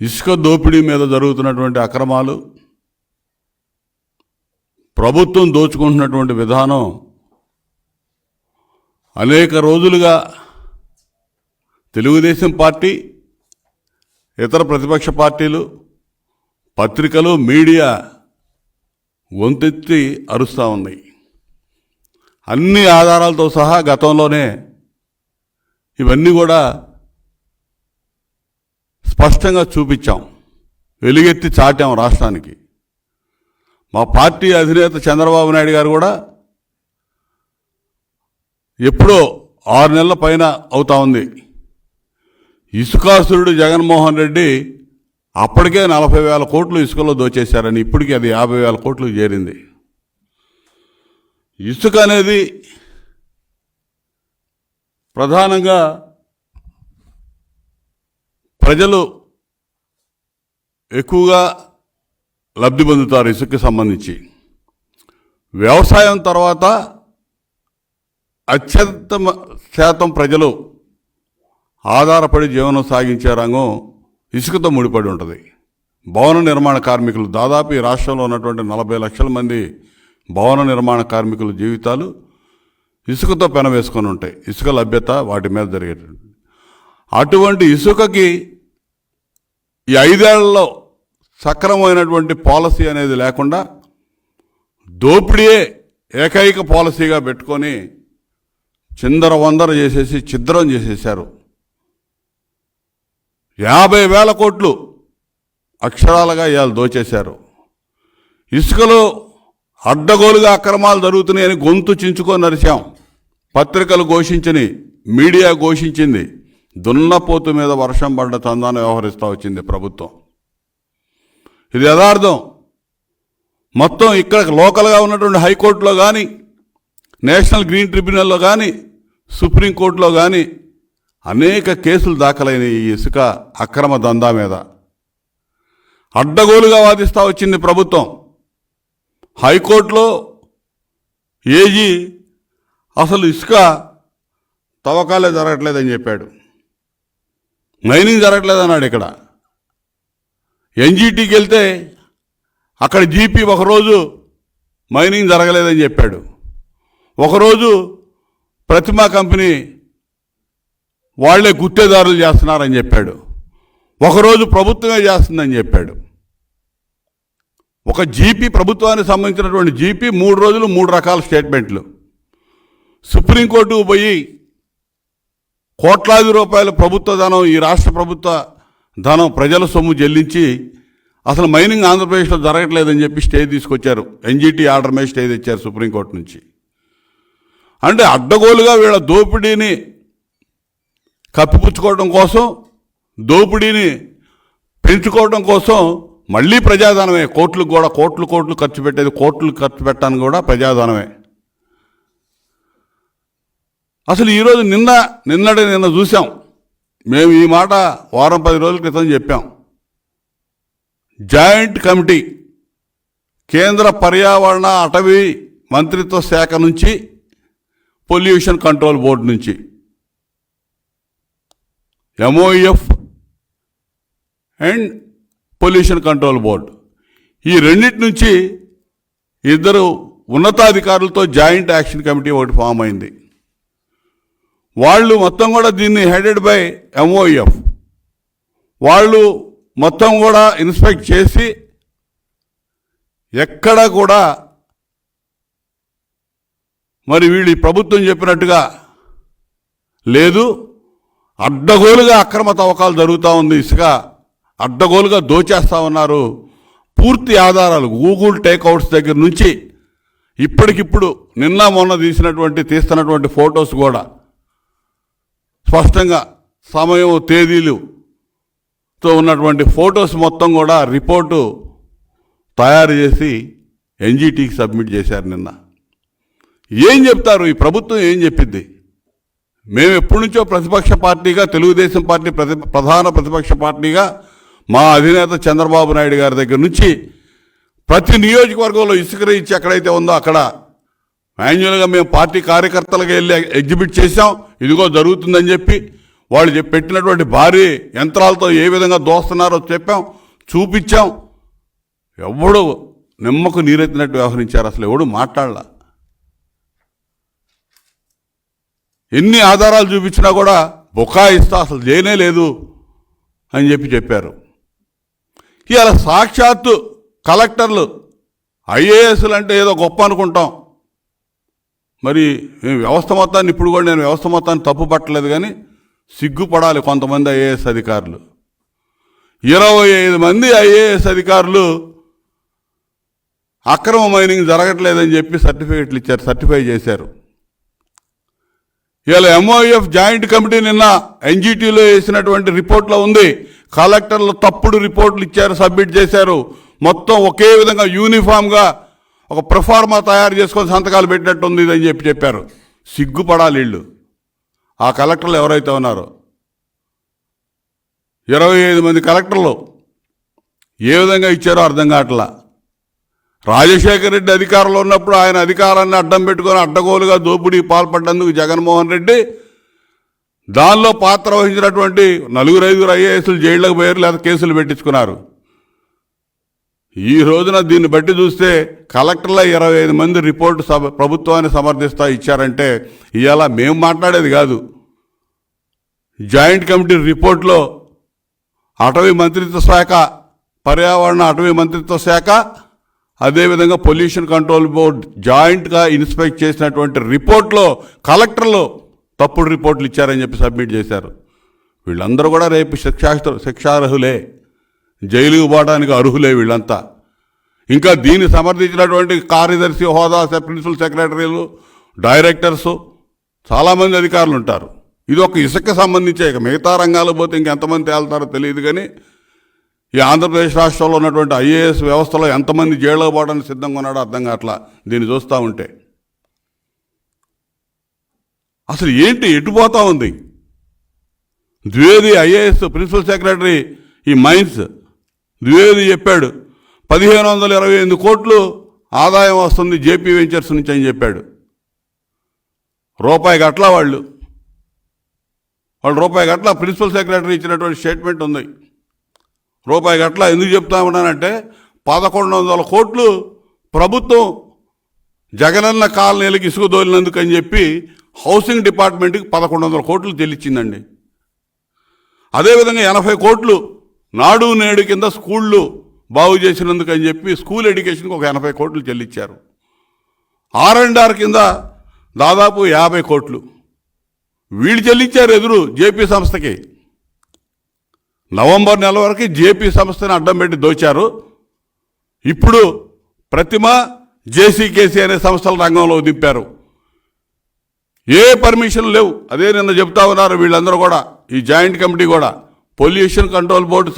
ఇసుక దోపిడీ మీద జరుగుతున్నటువంటి అక్రమాలు ప్రభుత్వం దోచుకుంటున్నటువంటి విధానం అనేక రోజులుగా తెలుగుదేశం పార్టీ ఇతర ప్రతిపక్ష పార్టీలు పత్రికలు మీడియా గొంతెత్తి అరుస్తూ ఉన్నాయి. అన్ని ఆధారాలతో సహా గతంలోనే ఇవన్నీ కూడా స్పష్టంగా చూపించాం. వెలుగెత్తి చాటాం రాష్ట్రానికి. మా పార్టీ అధినేత చంద్రబాబు నాయుడు గారు కూడా ఎప్పుడో ఆరు నెలల పైన అవుతా ఉంది. ఇసుకాసురుడు జగన్మోహన్ రెడ్డి అప్పటికే నలభై వేల కోట్లు ఇసుకలో దోచేశారని ఇప్పటికీ అది యాభై వేల కోట్లు చేరింది. ఇసుక అనేది ప్రధానంగా ప్రజలు ఎక్కువగా లబ్ధి పొందుతారు ఇసుకకి సంబంధించి. వ్యవసాయం తర్వాత అత్యంత శాతం ప్రజలు ఆధారపడి జీవనం సాగించే రంగం ఇసుకతో ముడిపడి ఉంటుంది. భవన నిర్మాణ కార్మికులు దాదాపు ఈ రాష్ట్రంలో ఉన్నటువంటి నలభై లక్షల మంది భవన నిర్మాణ కార్మికుల జీవితాలు ఇసుకతో పెనవేసుకొని ఉంటాయి. ఇసుక లభ్యత వాటి మీద జరిగేటువంటి అటువంటి ఇసుకకి ఈ ఐదేళ్ళలో సక్రమమైనటువంటి పాలసీ అనేది లేకుండా దోపిడీయే ఏకైక పాలసీగా పెట్టుకొని చిందర వందర చేసేసి ఛిద్రం చేసేశారు. యాభై వేల కోట్లు అక్షరాలుగా ఇవాళ దోచేశారు. ఇసుకలో అడ్డగోలుగా అక్రమాలు జరుగుతున్నాయని గొంతు చించుకొని నరిచాం పత్రికలు ఘోషించని మీడియా ఘోషించింది. దున్నపోతు మీద వర్షం పడ్డ తందాన వ్యవహరిస్తూ వచ్చింది ప్రభుత్వం. ఇది యథార్థం. మొత్తం ఇక్కడ లోకల్గా ఉన్నటువంటి హైకోర్టులో కానీ నేషనల్ గ్రీన్ ట్రిబ్యునల్లో కానీ సుప్రీంకోర్టులో కానీ అనేక కేసులు దాఖలైన ఈ ఇసుక అక్రమ దందా మీద. అడ్డగోలుగా వాదిస్తూ వచ్చింది ప్రభుత్వం. హైకోర్టులో ఏజీ అసలు ఇసుక తవ్వకాలే జరగట్లేదని చెప్పాడు. మైనింగ్ జరగట్లేదన్నాడు ఇక్కడ. ఎన్జీటీకి వెళ్తే అక్కడ జీపీ ఒకరోజు మైనింగ్ జరగలేదని చెప్పాడు. ఒకరోజు ప్రతిమా కంపెనీ వాళ్ళే గుత్తేదారులు చేస్తున్నారని చెప్పాడు. ఒకరోజు ప్రభుత్వమే చేస్తుందని చెప్పాడు. ఒక జీపీ ప్రభుత్వానికి సంబంధించినటువంటి జీపీ మూడు రోజులు మూడు రకాల స్టేట్మెంట్లు. సుప్రీంకోర్టుకు పోయి కోట్లాది రూపాయల ప్రభుత్వ ధనం ఈ రాష్ట్ర ప్రభుత్వ ధనం ప్రజల సొమ్ము చెల్లించి అసలు మైనింగ్ ఆంధ్రప్రదేశ్లో జరగట్లేదని చెప్పి స్టే తీసుకొచ్చారు. ఎన్జీటీ ఆర్డర్ మీద స్టే తెచ్చారు సుప్రీంకోర్టు నుంచి. అంటే అడ్డగోలుగా వీళ్ళ దోపిడీని కప్పిపుచ్చుకోవడం కోసం దోపిడీని పెంచుకోవడం కోసం మళ్ళీ ప్రజాధనమే. కోట్లు కూడా కోట్లు కోట్లు ఖర్చు పెట్టేది కోట్లు ఖర్చు పెట్టడానికి కూడా ప్రజాధనమే. అసలు ఈరోజు నిన్న నిన్నటి నిన్న చూసాం మేము ఈ మాట వారం పది రోజుల క్రితం చెప్పాం. జాయింట్ కమిటీ కేంద్ర పర్యావరణ అటవీ మంత్రిత్వ శాఖ నుంచి పొల్యూషన్ కంట్రోల్ బోర్డు నుంచి. MOF and pollution control board. ఈ రెండింటి నుంచి ఇద్దరు ఉన్నతాధికారులతో జాయింట్ యాక్షన్ కమిటీ ఒకటి ఫామ్ అయింది. వాళ్ళు మొత్తం కూడా దీన్ని హెడెడ్ బై ఎంఓఎఫ్ వాళ్ళు మొత్తం కూడా ఇన్స్పెక్ట్ చేసి ఎక్కడ కూడా మరి వీళ్ళు ప్రభుత్వం చెప్పినట్టుగా లేదు. అడ్డగోలుగా అక్రమ తవ్వకాలు జరుగుతూ ఉంది ఇసుక. అడ్డగోలుగా దోచేస్తా ఉన్నారు. పూర్తి ఆధారాలు గూగుల్ టేక్అవుట్స్ దగ్గర నుంచి ఇప్పటికిప్పుడు నిన్న మొన్న తీసినటువంటి తీస్తున్నటువంటి ఫొటోస్ కూడా స్పష్టంగా సమయం తేదీలుతో ఉన్నటువంటి ఫొటోస్ మొత్తం కూడా రిపోర్టు తయారు చేసి ఎన్జీటీకి సబ్మిట్ చేశారు నిన్న. ఏం చెప్తారు? ఈ ప్రభుత్వం ఏం చెప్పింది? మేము ఎప్పటి నుంచో ప్రతిపక్ష పార్టీగా తెలుగుదేశం పార్టీ ప్రతి ప్రధాన ప్రతిపక్ష పార్టీగా మా అధినేత చంద్రబాబు నాయుడు గారి దగ్గర నుంచి ప్రతి నియోజకవర్గంలో ఇసుక ఇచ్చి ఎక్కడైతే ఉందో అక్కడ మాన్యువల్గా మేము పార్టీ కార్యకర్తలకు వెళ్ళి ఎగ్జిబిట్ చేశాం. ఇదిగో జరుగుతుందని చెప్పి వాళ్ళు పెట్టినటువంటి భారీ యంత్రాలతో ఏ విధంగా దోస్తున్నారో చెప్పాం. చూపించాం. ఎవడు నిమ్మకు నీరెత్తినట్టు వ్యవహరించారు? అసలు ఎవడు మాట్లాడలా? ఎన్ని ఆధారాలు చూపించినా కూడా బుకాయిస్తా అసలు చేయనే లేదు అని చెప్పి చెప్పారు. ఇలా సాక్షాత్తు కలెక్టర్లు ఐఏఎస్లు అంటే ఏదో గొప్ప అనుకుంటాం. మరి వ్యవస్థ మొత్తాన్ని ఇప్పుడు కూడా నేను వ్యవస్థ మొత్తాన్ని తప్పు పట్టలేదు కానీ సిగ్గుపడాలి కొంతమంది ఐఏఎస్ అధికారులు. ఇరవై ఐదు మంది ఐఏఎస్ అధికారులు అక్రమ మైనింగ్ జరగట్లేదని చెప్పి సర్టిఫికెట్లు ఇచ్చారు సర్టిఫై చేశారు. ఇలా ఎంఓఎఫ్ జాయింట్ కమిటీ నిన్న ఎన్జిటీలో వేసినటువంటి రిపోర్ట్లో ఉంది. కలెక్టర్లు తప్పుడు రిపోర్ట్లు ఇచ్చారు సబ్మిట్ చేశారు. మొత్తం ఒకే విధంగా యూనిఫామ్గా ఒక ప్రొఫార్మా తయారు చేసుకొని సంతకాలు పెట్టినట్టు ఉంది అని చెప్పి చెప్పారు. సిగ్గుపడాలి వీళ్ళు. ఆ కలెక్టర్లు ఎవరైతే ఉన్నారో? ఇరవై ఐదు మంది కలెక్టర్లు. ఏ విధంగా ఇచ్చారో అర్థం కావట్లా? రాజశేఖర రెడ్డి అధికారంలో ఉన్నప్పుడు ఆయన అధికారాన్ని అడ్డం పెట్టుకొని అడ్డగోలుగా దోపిడీ పాల్పడ్డందుకు జగన్మోహన్ రెడ్డి దానిలో పాత్ర వహించినటువంటి నలుగురు ఐదుగురు ఐఏఎస్లు జైళ్ళకు పోయారు లేదా కేసులు పెట్టించుకున్నారు. ఈ రోజున దీన్ని బట్టి చూస్తే కలెక్టర్ల ఇరవై ఐదు మంది రిపోర్టు సభ ప్రభుత్వాన్ని సమర్థిస్తా ఇచ్చారంటే ఇవాళ మేము మాట్లాడేది కాదు. జాయింట్ కమిటీ రిపోర్ట్లో అటవీ మంత్రిత్వ శాఖ పర్యావరణ అటవీ మంత్రిత్వ శాఖ అదేవిధంగా పొల్యూషన్ కంట్రోల్ బోర్డ్ జాయింట్గా ఇన్స్పెక్ట్ చేసినటువంటి రిపోర్ట్లో కలెక్టర్లు తప్పుడు రిపోర్ట్లు ఇచ్చారని చెప్పి సబ్మిట్ చేశారు. వీళ్ళందరూ కూడా రేపు శిక్షా శిక్షార్హులే. జైలుకు పోవడానికి అర్హులే వీళ్ళంతా. ఇంకా దీన్ని సమర్థించినటువంటి కార్యదర్శి హోదా ప్రిన్సిపల్ సెక్రటరీలు డైరెక్టర్సు చాలామంది అధికారులు ఉంటారు. ఇది ఒక ఇసుక సంబంధించే ఇక మిగతా రంగాలకు పోతే ఇంకెంతమంది తేలుతారో తెలియదు కానీ ఈ ఆంధ్రప్రదేశ్ రాష్ట్రంలో ఉన్నటువంటి ఐఏఎస్ వ్యవస్థలో ఎంతమంది జైల్లో పోవడానికి సిద్ధంగా ఉన్నాడో అర్థం కావట్లా దీన్ని చూస్తూ ఉంటే. అసలు ఏంటి ఎటుపోతా ఉంది? ద్వివేది ఐఏఎస్ ప్రిన్సిపల్ సెక్రటరీ ఈ మైన్స్ ద్వివేది చెప్పాడు. పదిహేను వందల ఇరవై ఎనిమిది కోట్లు ఆదాయం వస్తుంది జేపీ వెంచర్స్ నుంచి అని చెప్పాడు. రూపాయి గట్ల వాళ్ళు. వాళ్ళు రూపాయి గట్ల ప్రిన్సిపల్ సెక్రటరీ ఇచ్చినటువంటి స్టేట్మెంట్ ఉంది. రూపాయి గట్ల ఎందుకు చెప్తా ఉన్నానంటే పదకొండు వందల కోట్లు ప్రభుత్వం జగనన్న కాలనీలకి ఇసుక దోలినందుకు అని చెప్పి హౌసింగ్ డిపార్ట్మెంట్కి పదకొండు వందల కోట్లు చెల్లించిందండి అదేవిధంగా ఎనభై కోట్లు నాడు నేడు కింద స్కూళ్ళు బాగు చేసినందుకు అని చెప్పి స్కూల్ ఎడ్యుకేషన్కి ఒక ఎనభై కోట్లు చెల్లించారు ఆర్ అండ్ ఆర్ కింద దాదాపు యాభై కోట్లు. వీళ్ళు చెల్లించారు ఎదురు జేపీ సంస్థకి. నవంబర్ నెల వరకు జేపీ సంస్థని అడ్డం పెట్టి దోచారు. ఇప్పుడు ప్రతిమ జేసీకేసీ అనే సంస్థల రంగంలో దింపారు. ఏ పర్మిషన్ లేవు. అదే నిన్న చెప్తా ఉన్నారు వీళ్ళందరూ కూడా ఈ జాయింట్ కమిటీ కూడా. పొల్యూషన్ కంట్రోల్ బోర్డు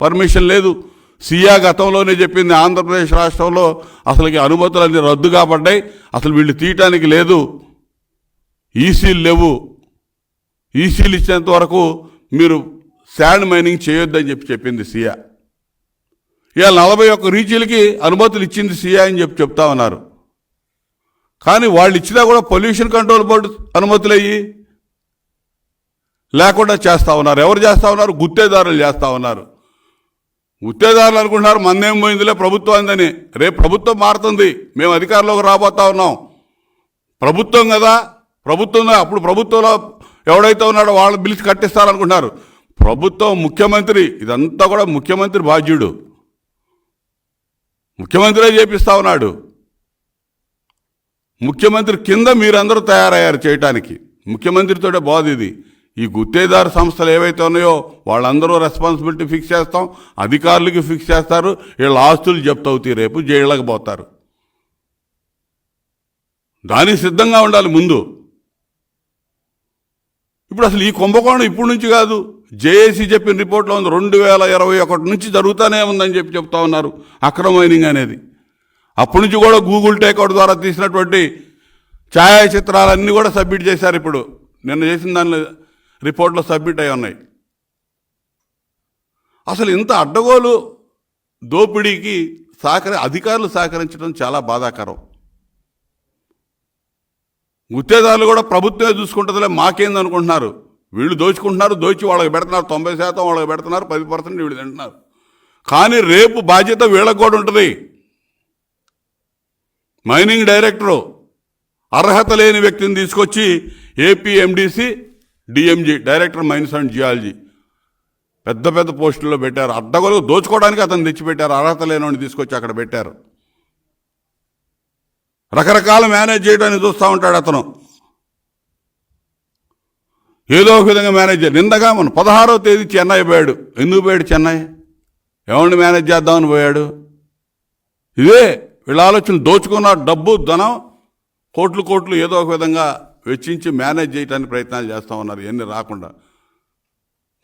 పర్మిషన్ లేదు. సియా గతంలోనే చెప్పింది ఆంధ్రప్రదేశ్ రాష్ట్రంలో అసలుకి అనుమతులన్నీ రద్దు కాబడ్డాయి. అసలు వీళ్ళు తీయటానికి లేదు. ఈసీలు లేవు. ఈసీలు ఇచ్చేంత వరకు మీరు శాండ్ మైనింగ్ చేయొద్దని చెప్పి చెప్పింది సియా. ఇవాళ నలభై ఒక్క రీచీలకి అనుమతులు ఇచ్చింది సియా అని చెప్పి చెప్తా ఉన్నారు. కానీ వాళ్ళు ఇచ్చినా కూడా పొల్యూషన్ కంట్రోల్ బోర్డు అనుమతులు అయ్యి లేకుండా చేస్తూ ఉన్నారు. ఎవరు చేస్తా ఉన్నారు? గుత్తేదారులు చేస్తా ఉన్నారు. గుత్తేదారులు అనుకుంటున్నారు మందేం పోయిందిలే ప్రభుత్వం అందని. రేపు ప్రభుత్వం మారుతుంది. మేము అధికారంలోకి రాబోతా ఉన్నాం. ప్రభుత్వం కదా. ప్రభుత్వం అప్పుడు ప్రభుత్వంలో ఎవడైతే ఉన్నాడో వాళ్ళు పిలిచి కట్టిస్తారనుకుంటున్నారు. ప్రభుత్వం ముఖ్యమంత్రి. ఇదంతా కూడా ముఖ్యమంత్రి బాధ్యుడు. ముఖ్యమంత్రే చేపిస్తా ఉన్నాడు? ముఖ్యమంత్రి కింద మీరందరూ తయారయ్యారు చేయటానికి. ముఖ్యమంత్రితోటే బాధ ఇది. ఈ గుత్తేదారు సంస్థలు ఏవైతే ఉన్నాయో వాళ్ళందరూ రెస్పాన్సిబిలిటీ ఫిక్స్ చేస్తాం అధికారులకి ఫిక్స్ చేస్తారు వీళ్ళ ఆస్తులు జప్తవుతాయి రేపు జైళ్ళకి పోతారు. దానికి సిద్ధంగా ఉండాలి ముందు. ఇప్పుడు అసలు ఈ కుంభకోణం ఇప్పటి నుంచి కాదు. జేఏసీ చెప్పిన రిపోర్ట్లో ఉంది రెండు వేల ఇరవై ఒకటి నుంచి జరుగుతూనే ఉందని చెప్పి చెప్తా ఉన్నారు అక్రమ మైనింగ్ అనేది. అప్పటి నుంచి కూడా గూగుల్ టేక్అవుట్ ద్వారా తీసినటువంటి ఛాయాచిత్రాలన్నీ కూడా సబ్మిట్ చేశారు ఇప్పుడు. నిన్న చేసిన దానిలో రిపోర్ట్లో సబ్మిట్ అయి ఉన్నాయి. అసలు ఇంత అడ్డగోలు దోపిడీకి సహకరి అధికారులు సహకరించడం చాలా బాధాకరం. గుత్తేదారులు కూడా ప్రభుత్వమే చూసుకుంటుందిలే మాకేంది అనుకుంటున్నారు? వీళ్ళు దోచుకుంటున్నారు దోచి వాళ్ళకి పెడుతున్నారు తొంభై శాతం వాళ్ళకి పెడుతున్నారు పది పర్సెంట్ వీళ్ళు తింటున్నారు. కానీ రేపు బాధ్యత వీళ్ళకు కూడా ఉంటుంది. మైనింగ్ డైరెక్టరు అర్హత లేని వ్యక్తిని తీసుకొచ్చి APMDC DMG director mines and geology. పెద్ద పెద్ద పోస్టుల్లో పెట్టారు. అడ్డగోలు దోచుకోవడానికి అతను తెచ్చిపెట్టారు. అర్హత లేనివాడిని తీసుకొచ్చి అక్కడ పెట్టారు. రకరకాల మేనేజ్ చేయడానికి చూస్తూ ఉంటాడు అతను. ఏదో ఒక విధంగా మేనేజ్ చేయాలి. నిందగా మనం పదహారో తేదీ చెన్నై పోయాడు. ఎందుకు పోయాడు చెన్నై? ఎవరిని మేనేజ్ చేద్దామని పోయాడు? ఇదే వీళ్ళ ఆలోచన దోచుకున్న డబ్బు ధనం కోట్లు కోట్లు ఏదో ఒక విధంగా వెచ్చించి మేనేజ్ చేయడానికి ప్రయత్నాలు చేస్తూ ఉన్నారు. ఇవన్నీ రాకుండా.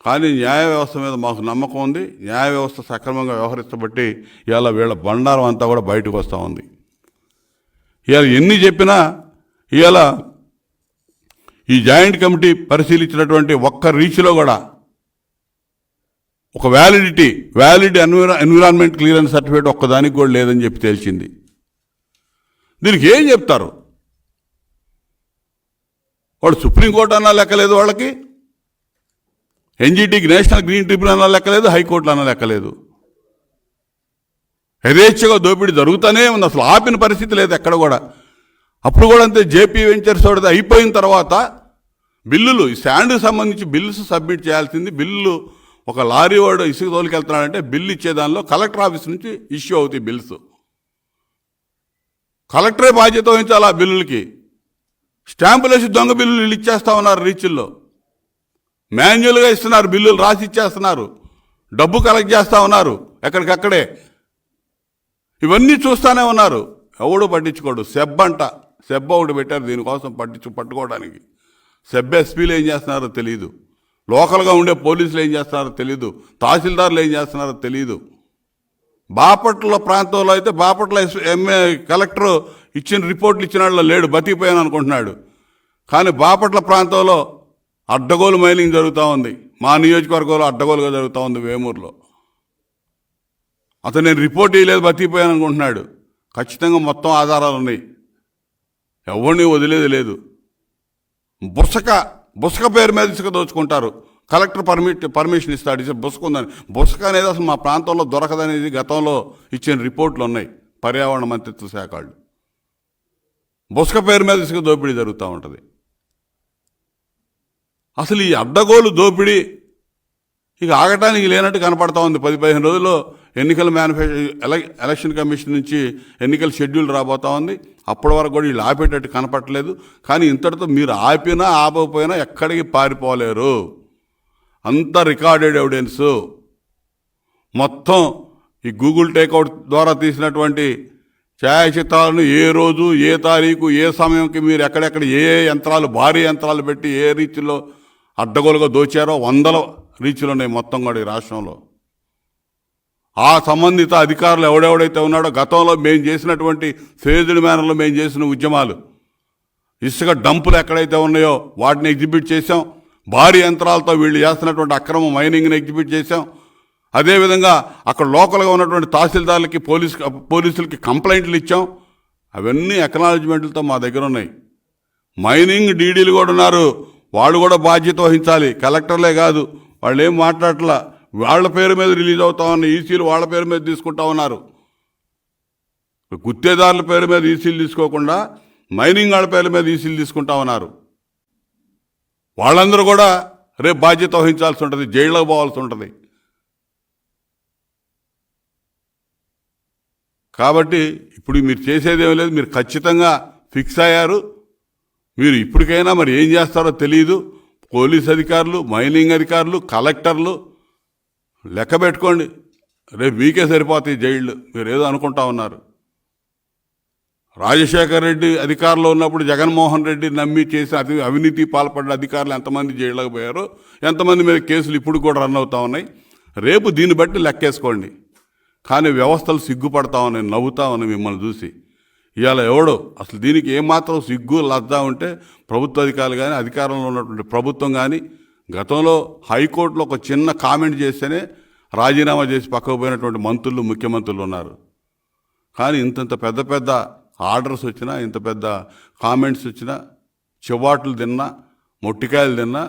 కానీ న్యాయ వ్యవస్థ మీద మాకు నమ్మకం ఉంది. న్యాయ వ్యవస్థ సక్రమంగా వ్యవహరిస్తబట్టి ఇవాళ వీళ్ళ బండారం అంతా కూడా బయటకు వస్తూ ఉంది. ఇవాళ ఎన్ని చెప్పినా ఇవాళ ఈ జాయింట్ కమిటీ పరిశీలించినటువంటి ఒక్క రీచ్లో కూడా ఒక validity valid enviro environment clearance certificate ఒక్కదానికి కూడా లేదని చెప్పి తేల్చింది. దీనికి ఏం చెప్తారు? వాడు సుప్రీంకోర్టు అన్నా లెక్కలేదు వాళ్ళకి? ఎన్జిటికి నేషనల్ గ్రీన్ ట్రిబ్యునల్ అన్నా లెక్కలేదు హైకోర్టులు అన్నా లెక్కలేదు. యథేచ్ఛగా దోపిడీ జరుగుతూనే ఉంది అసలు ఆపిన పరిస్థితి లేదు ఎక్కడ కూడా. అప్పుడు కూడా అంతే జేపీ వెంచర్స్ వాడితే అయిపోయిన తర్వాత బిల్లులు ఈ శాండ్కి సంబంధించి బిల్లుస్ సబ్మిట్ చేయాల్సింది బిల్లులు ఒక లారీ వాడు ఇసుక తోలికెళ్తున్నాడంటే బిల్లు ఇచ్చేదానిలో కలెక్టర్ ఆఫీస్ నుంచి ఇష్యూ అవుతాయి బిల్స్. కలెక్టరే బాధ్యత వహించాలి ఆ బిల్లులకి. స్టాంపులు వేసి దొంగ బిల్లులు ఇచ్చేస్తా ఉన్నారు రీచుల్లో. మాన్యువల్గా ఇస్తున్నారు బిల్లులు రాసి ఇచ్చేస్తున్నారు. డబ్బు కలెక్ట్ చేస్తా ఉన్నారు ఎక్కడికక్కడే. ఇవన్నీ చూస్తానే ఉన్నారు. ఎవడు పట్టించుకోడు. సెబ్ అంట. సెబ్ ఒకటి పెట్టారు దీనికోసం పట్టించు పట్టుకోవడానికి. సెబ్ ఎస్పీలు ఏం చేస్తున్నారో తెలియదు లోకల్గా ఉండే పోలీసులు ఏం చేస్తున్నారో తెలియదు తహసీల్దార్లు ఏం చేస్తున్నారో తెలియదు బాపట్ల ప్రాంతంలో అయితే బాపట్ల ఎస్- ఎంఏ కలెక్టర్ ఇచ్చిన రిపోర్ట్లు ఇచ్చిన వాళ్ళు లేడు బతికిపోయాను అనుకుంటున్నాడు. కానీ బాపట్ల ప్రాంతంలో అడ్డగోలు మైనింగ్ జరుగుతూ ఉంది. మా నియోజకవర్గంలో అడ్డగోలుగా జరుగుతూ ఉంది వేమూరులో. అతను నేను రిపోర్ట్ ఇవ్వలేదు బతికిపోయాను అనుకుంటున్నాడు. ఖచ్చితంగా మొత్తం ఆధారాలు ఉన్నాయి. ఎవరిని వదిలేది లేదు. బుసక బుసక పేరు మీద ఇసుక దోచుకుంటారు. కలెక్టర్ పర్మిట్ పర్మిషన్ ఇస్తాడు. ఇసుక బుసక ఉందని బుసక అనేది అసలు మా ప్రాంతంలో దొరకదనేది గతంలో ఇచ్చిన రిపోర్ట్లు ఉన్నాయి. పర్యావరణ మంత్రిత్వ శాఖ వాళ్ళు. బుసక పేరు మీద ఇసుక దోపిడీ జరుగుతూ ఉంటుంది. అసలు ఈ అడ్డగోలు దోపిడీ ఇక ఆగటానికి లేనట్టు కనపడతా ఉంది. పది పదిహేను రోజుల్లో ఎన్నికల మేనిఫెస్టో ఎలక్షన్ కమిషన్ నుంచి ఎన్నికల షెడ్యూల్ రాబోతా ఉంది. అప్పటి వరకు కూడా వీళ్ళు ఆపేటట్టు కనపట్లేదు కానీ ఇంతటితో మీరు ఆపినా ఆపకపోయినా ఎక్కడికి పారిపోలేరు. అంత రికార్డెడ్ ఎవిడెన్స్. మొత్తం ఈ గూగుల్ టేక్అవుట్ ద్వారా తీసినటువంటి ఛాయాచిత్రాలను ఏ రోజు ఏ తారీఖు ఏ సమయంకి మీరు ఎక్కడెక్కడ ఏ యంత్రాలు భారీ యంత్రాలు పెట్టి ఏ రీతిలో అడ్డగోలుగా దోచారో వందల రీచ్లు ఉన్నాయి మొత్తం కూడా ఈ రాష్ట్రంలో. ఆ సంబంధిత అధికారులు ఎవడెవడైతే ఉన్నాడో గతంలో మేము చేసినటువంటి ఫేజ్డ్ మేనర్లో మేము చేసిన ఉద్యమాలు ఇసుక డంపులు ఎక్కడైతే ఉన్నాయో వాటిని ఎగ్జిబిట్ చేసాం భారీ యంత్రాలతో వీళ్ళు చేస్తున్నటువంటి అక్రమ మైనింగ్ని ఎగ్జిబిట్ చేశాం. అదేవిధంగా అక్కడ లోకల్గా ఉన్నటువంటి తహసీల్దార్లకి పోలీస్ పోలీసులకి కంప్లైంట్లు ఇచ్చాం. అవన్నీ ఎకనాలజ్మెంట్లతో మా దగ్గర ఉన్నాయి. మైనింగ్ డీడీలు కూడా ఉన్నారు. వాళ్ళు కూడా బాధ్యత వహించాలి. కలెక్టర్లే కాదు వాళ్ళు ఏం మాట్లాడట్లా? వాళ్ళ పేరు మీద రిలీజ్ అవుతా ఉన్న ఈసీలు వాళ్ళ పేరు మీద తీసుకుంటా ఉన్నారు. గుత్తేదారుల పేరు మీద ఈసీలు తీసుకోకుండా మైనింగ్ వాళ్ళ పేరు మీద ఈసీలు తీసుకుంటా ఉన్నారు. వాళ్ళందరూ కూడా రేపు బాధ్యత వహించాల్సి ఉంటుంది జైళ్ళకు పోవాల్సి ఉంటుంది. కాబట్టి ఇప్పుడు మీరు చేసేదేం లేదు మీరు ఖచ్చితంగా ఫిక్స్ అయ్యారు. మీరు ఇప్పటికైనా మరి ఏం చేస్తారో తెలియదు పోలీస్ అధికారులు మైనింగ్ అధికారులు కలెక్టర్లు లెక్క పెట్టుకోండి. రేపు మీకే సరిపోతాయి జైళ్ళు మీరు ఏదో అనుకుంటా ఉన్నారు. రాజశేఖర్ రెడ్డి అధికారంలో ఉన్నప్పుడు జగన్మోహన్ రెడ్డి నమ్మి చేసిన అతి అవినీతి పాల్పడిన అధికారులు ఎంతమంది జైళ్ళకు పోయారో? ఎంతమంది మీద కేసులు ఇప్పుడు కూడా రన్ అవుతా ఉన్నాయి? రేపు దీన్ని బట్టి లెక్కేసుకోండి. కానీ వ్యవస్థలు సిగ్గుపడతామని నవ్వుతామని మిమ్మల్ని చూసి ఇవాళ ఎవడో? అసలు దీనికి ఏమాత్రం సిగ్గు లద్దా ఉంటే ప్రభుత్వ అధికారులు కానీ అధికారంలో ఉన్నటువంటి ప్రభుత్వం కానీ గతంలో హైకోర్టులో ఒక చిన్న కామెంట్ చేస్తేనే రాజీనామా చేసి పక్కకు పోయినటువంటి మంత్రులు ముఖ్యమంత్రులు ఉన్నారు. కానీ ఇంతంత పెద్ద పెద్ద ఆర్డర్స్ వచ్చినా ఇంత పెద్ద కామెంట్స్ వచ్చినా చెవాట్లు తిన్నా మొట్టికాయలు తిన్నా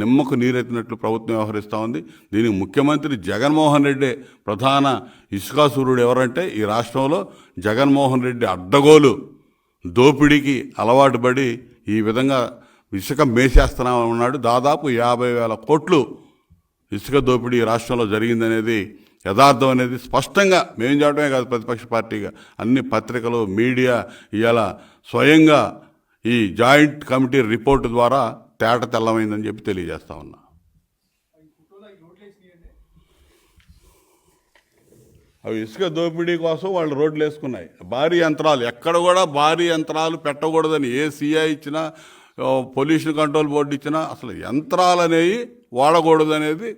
నిమ్మకు నీరెత్తినట్లు ప్రభుత్వం వ్యవహరిస్తూ ఉంది. దీనికి ముఖ్యమంత్రి జగన్మోహన్ రెడ్డి ప్రధాన ఇసుకాసురుడు ఎవరంటే ఈ రాష్ట్రంలో జగన్మోహన్ రెడ్డి అడ్డగోలు. దోపిడీకి అలవాటు పడి ఈ విధంగా ఇసుక మేసేస్తున్నామని ఉన్నాడు దాదాపు యాభై వేల కోట్లు ఇసుక దోపిడీ ఈ రాష్ట్రంలో జరిగిందనేది యథార్థం అనేది స్పష్టంగా మేము చేయడమే కాదు ప్రతిపక్ష పార్టీగా అన్ని పత్రికలు మీడియా ఇవాళ స్వయంగా ఈ జాయింట్ కమిటీ రిపోర్టు ద్వారా తేట తెల్లమైందని చెప్పి తెలియజేస్తా ఉన్నా. అవి ఇసుక దోపిడీ కోసం వాళ్ళు రోడ్లు వేసుకున్నాయి. భారీ యంత్రాలు ఎక్కడ కూడా భారీ యంత్రాలు పెట్టకూడదని ఏ సీఐ ఇచ్చినా పొల్యూషన్ కంట్రోల్ బోర్డు ఇచ్చినా అసలు యంత్రాలు అనేవి వాడకూడదు అనేది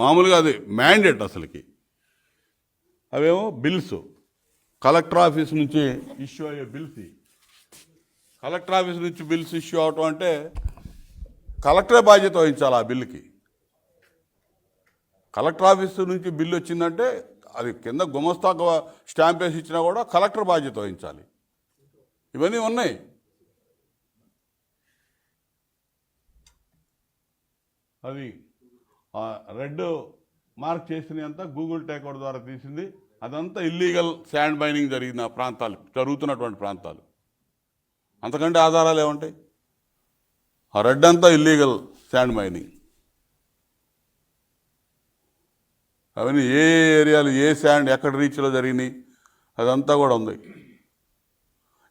మామూలుగా అది మ్యాండేట్ అసలుకి. అవేమో బిల్స్. కలెక్టర్ ఆఫీస్ నుంచి ఇష్యూ అయ్యే బిల్స్ ఇవి. కలెక్టర్ ఆఫీస్ నుంచి బిల్స్ ఇష్యూ అవటం అంటే కలెక్టరే బాధ్యత వహించాలి ఆ బిల్లుకి. కలెక్టర్ ఆఫీస్ నుంచి బిల్లు వచ్చిందంటే అది కింద గుమస్తా స్టాంప్ వేసి ఇచ్చినా కూడా కలెక్టర్ బాధ్యత వహించాలి. ఇవన్నీ ఉన్నాయి. అది రెడ్ మార్క్ చేసిన అంతా గూగుల్ టేక్అవుట్ ద్వారా తీసింది. అదంతా ఇల్లీగల్ శాండ్ మైనింగ్ జరిగిన ప్రాంతాలు జరుగుతున్నటువంటి ప్రాంతాలు. అంతకంటే ఆధారాలు ఏముంటాయి? ఆ రెడ్ అంతా ఇల్లీగల్ శాండ్ మైనింగ్ అవన్నీ ఏ ఏరియాలు ఏ శాండ్ ఎక్కడ రీచ్లో జరిగినాయి అదంతా కూడా ఉంది.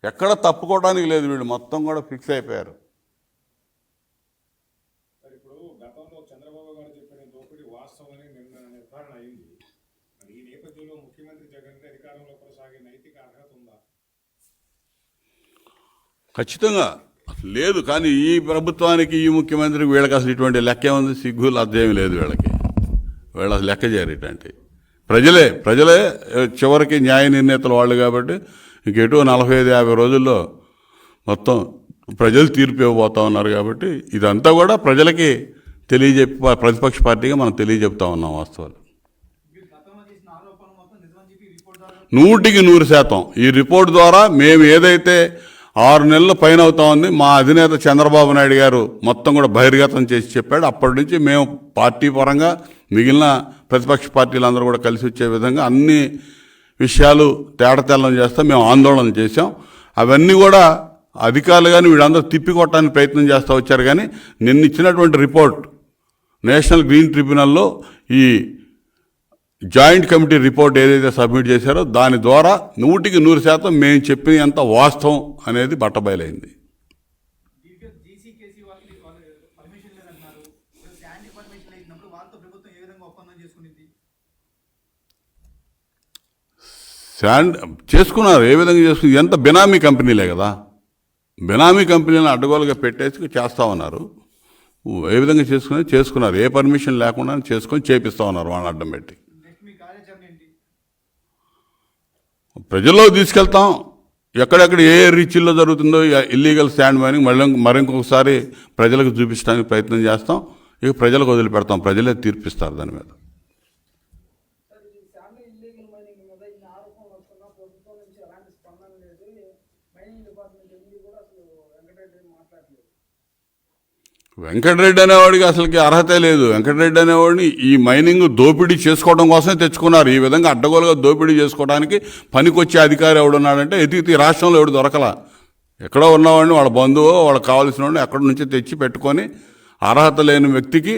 ఎక్కడ తప్పుకోవడానికి లేదు వీళ్ళు మొత్తం కూడా ఫిక్స్ అయిపోయారు మరి ఇప్పుడు గతంలో చంద్రబాబు గారు చెప్పిన దోపిడీ వాస్తవమని నిన్న నిర్ధారణ అయింది మరి ఈ నేపథ్యంలో ముఖ్యమంత్రి జగన్ అధికారంలో కొనసాగే నైతిక అర్హత ఉందా ఖచ్చితంగా. అసలు లేదు కానీ ఈ ప్రభుత్వానికి ఈ ముఖ్యమంత్రికి వీళ్ళకి అసలు ఇటువంటి లెక్క ఏముంది సిగ్గు లబ్ధేమి లేదు వీళ్ళకి. వీళ్ళు అసలు లెక్క చేయరు ఇటువంటి ప్రజలే ప్రజలే చివరికి న్యాయ నిర్ణేతలు వాళ్ళు కాబట్టి ఇంక ఎటు నలభై ఐదు యాభై రోజుల్లో మొత్తం ప్రజలు తీర్పు ఇవ్వబోతా ఉన్నారు కాబట్టి ఇదంతా కూడా ప్రజలకి తెలియజెప్పి ప్రతిపక్ష పార్టీగా మనం తెలియజెప్తా ఉన్నాం వాస్తవాలు. నూటికి నూరు శాతం. ఈ రిపోర్ట్ ద్వారా మేము ఏదైతే ఆరు నెలల పైన అవుతా ఉంది. మా అధినేత చంద్రబాబు నాయుడు గారు మొత్తం కూడా బహిర్గతం చేసి చెప్పాడు. అప్పటి నుంచి మేము పార్టీ పరంగా మిగిలిన ప్రతిపక్ష పార్టీలందరూ కూడా కలిసి వచ్చే విధంగా అన్ని విషయాలు తేడతెల్లం చేస్తాం మేము ఆందోళన చేశాం. అవన్నీ కూడా అధికారులు కానీ వీళ్ళందరూ తిప్పికొట్టడానికి ప్రయత్నం చేస్తూ వచ్చారు కానీ నిన్న ఇచ్చినటువంటి రిపోర్ట్ నేషనల్ గ్రీన్ ట్రిబ్యునల్లో ఈ జాయింట్ కమిటీ రిపోర్ట్ ఏదైతే సబ్మిట్ చేశారో దాని ద్వారా నూటికి నూరు శాతం మేము చెప్పిన అంత వాస్తవం అనేది బట్టబయలైంది. శాండ్ చేసుకున్నారు ఏ విధంగా చేసుకున్నారు? ఎంత బినామీ కంపెనీలే కదా. బినామీ కంపెనీలను అడ్డగోలుగా పెట్టేసి చేస్తా ఉన్నారు. ఏ విధంగా చేసుకుని చేసుకున్నారు. ఏ పర్మిషన్ లేకుండా చేసుకొని చేపిస్తా ఉన్నారు వాళ్ళని అడ్డం పెట్టి నెక్స్ట్ మీ కార్యాచరణ ఏంటి ప్రజల్లో తీసుకెళ్తాం. ఎక్కడెక్కడ ఏ రీచ్ల్లో జరుగుతుందో ఇల్లీగల్ స్టాండ్ మైనింగ్ మళ్ళీ మరింకొకసారి ప్రజలకు చూపించడానికి ప్రయత్నం చేస్తాం. ఇక ప్రజలకు వదిలిపెడతాం. ప్రజలే తీర్పిస్తారు దాని మీద సార్ ఇది శాండ్ ఇల్లీగల్ మైనింగ్ మీద ఇన్ని ఆరోపణలు వస్తున్నా ప్రభుత్వం నుంచి ఎలాంటి స్పందన లేదు మైనింగ్ డిపార్ట్మెంట్ ఎన్ని కూడా అసలు వెంకటరెడ్డి ఏం మాట్లాడలేదు వెంకటరెడ్డి అనేవాడికి అసలుకి అర్హతే లేదు. వెంకటరెడ్డి అనేవాడిని ఈ మైనింగ్ దోపిడీ చేసుకోవడం కోసమే తెచ్చుకున్నారు. ఈ విధంగా అడ్డగోలుగా దోపిడీ చేసుకోవడానికి పనికొచ్చే అధికారి ఎవడున్నాడంటే ఎతికితే ఈ రాష్ట్రంలో ఎవడు దొరకలా. ఎక్కడో ఉన్నవాడిని వాళ్ళ బంధువు వాళ్ళకి కావాల్సిన వాడిని ఎక్కడి నుంచి తెచ్చి పెట్టుకొని అర్హత లేని వ్యక్తికి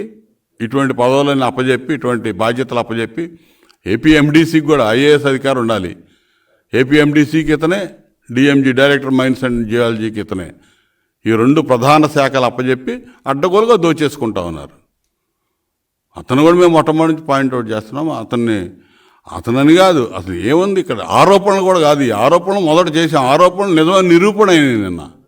ఇటువంటి పదవులను అప్పజెప్పి ఇటువంటి బాధ్యతలు అప్పజెప్పి ఏపీఎండీసీకి కూడా ఐఏఎస్ అధికారి ఉండాలి. ఏపీఎండీసీకి ఇతనే డిఎంజీ డైరెక్టర్ మైన్స్ అండ్ జియాలజీకి ఇతనే. ఈ రెండు ప్రధాన శాఖలు అప్పజెప్పి అడ్డగోలుగా దోచేసుకుంటా ఉన్నారు. అతను కూడా మేము మొట్టమొదటి నుంచి పాయింట్అవుట్ చేస్తున్నాము అతన్ని అతనని కాదు అసలు ఏముంది ఇక్కడ? ఆరోపణలు కూడా కాదు. ఈ ఆరోపణలు మొదట చేసిన ఆరోపణలు నిజమైన నిరూపణ అయినాయి నిన్న.